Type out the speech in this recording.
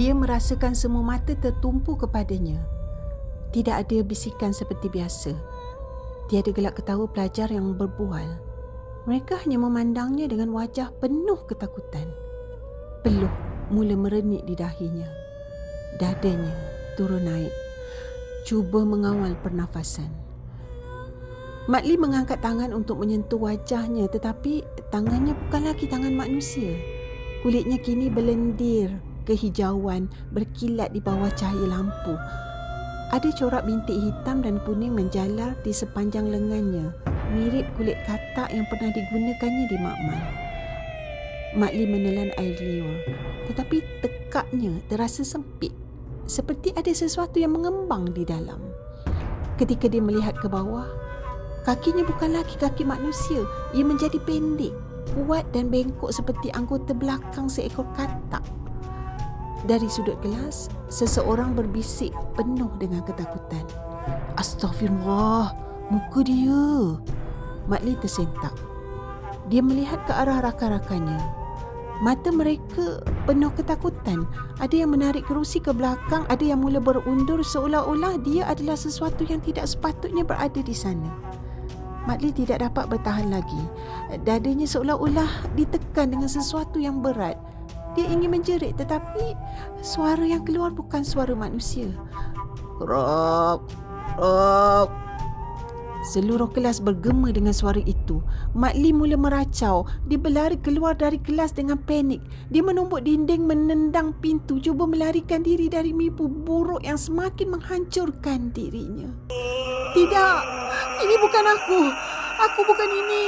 Dia merasakan semua mata tertumpu kepadanya. Tidak ada bisikan seperti biasa. Tiada gelak ketawa pelajar yang berbual. Mereka hanya memandangnya dengan wajah penuh ketakutan. Peluh mula merenik di dahinya. Dadanya turun naik. Cuba mengawal pernafasan. Mak Lee mengangkat tangan untuk menyentuh wajahnya tetapi tangannya bukan lagi tangan manusia. Kulitnya kini berlendir kehijauan berkilat di bawah cahaya lampu. Ada corak bintik hitam dan kuning menjalar di sepanjang lengannya, mirip kulit katak yang pernah digunakannya di makmal. Mak menelan air liur, tetapi tekaknya terasa sempit, seperti ada sesuatu yang mengembang di dalam. Ketika dia melihat ke bawah, kakinya bukan lagi kaki manusia, ia menjadi pendek, kuat dan bengkok seperti anggota belakang seekor katak. Dari sudut kelas, seseorang berbisik penuh dengan ketakutan. Astaghfirullah, muka dia. Mak Lee tersentak. Dia melihat ke arah rakan-rakannya. Mata mereka penuh ketakutan. Ada yang menarik kerusi ke belakang, ada yang mula berundur seolah-olah dia adalah sesuatu yang tidak sepatutnya berada di sana. Mak Lee tidak dapat bertahan lagi. Dadanya seolah-olah ditekan dengan sesuatu yang berat. Dia ingin menjerit tetapi suara yang keluar bukan suara manusia. Krok, krok. Seluruh kelas bergema dengan suara itu. Mak Lee mula meracau. Dia berlari keluar dari kelas dengan panik. Dia menumbuk dinding menendang pintu cuba melarikan diri dari mimpi buruk yang semakin menghancurkan dirinya. Tidak, ini bukan aku. Aku bukan ini.